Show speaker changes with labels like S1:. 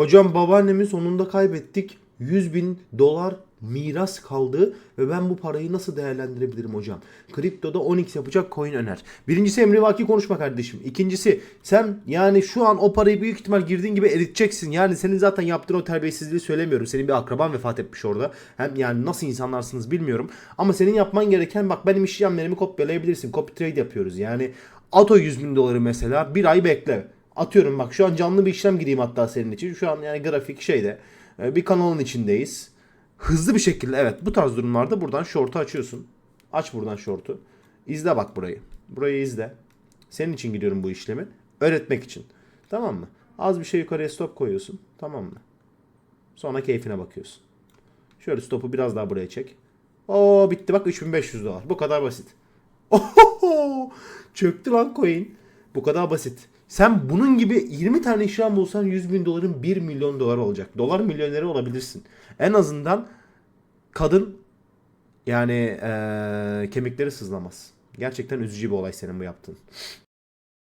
S1: Hocam babaannemi sonunda kaybettik. 100 bin dolar miras kaldı ve ben bu parayı nasıl değerlendirebilirim hocam? Kriptoda 10x yapacak coin öner. Birincisi emrivaki konuşma kardeşim. İkincisi sen yani şu an o parayı büyük ihtimal girdiğin gibi eriteceksin. Yani senin zaten yaptığın o terbiyesizliği söylemiyorum. Senin bir akraban vefat etmiş orada. Hem yani nasıl insanlarsınız bilmiyorum. Ama senin yapman gereken bak benim işlemlerimi kopyalayabilirsin. Copy trade yapıyoruz. Yani at o 100 bin doları mesela bir ay bekle. Atıyorum bak şu an canlı bir işlem gireyim hatta senin için. Şu an yani grafik şeyde e, bir kanalın içindeyiz. Hızlı bir şekilde evet bu tarz durumlarda buradan short'u açıyorsun. Aç buradan short'u. İzle bak burayı. Burayı izle. Senin için gidiyorum bu işlemi. Öğretmek için. Tamam mı? Az bir şey yukarıya stop koyuyorsun. Tamam mı? Sonra keyfine bakıyorsun. Şöyle stopu biraz daha buraya çek. Oo bitti bak 3500 dolar. Bu kadar basit. Ohoho! Çöktü lan coin. Bu kadar basit. Sen bunun gibi 20 tane işlem bulsan 100 bin doların 1 milyon dolar olacak. Dolar milyoneri olabilirsin. En azından kadın yani eee, kemikleri sızlamaz. Gerçekten üzücü bir olay senin bu yaptığın.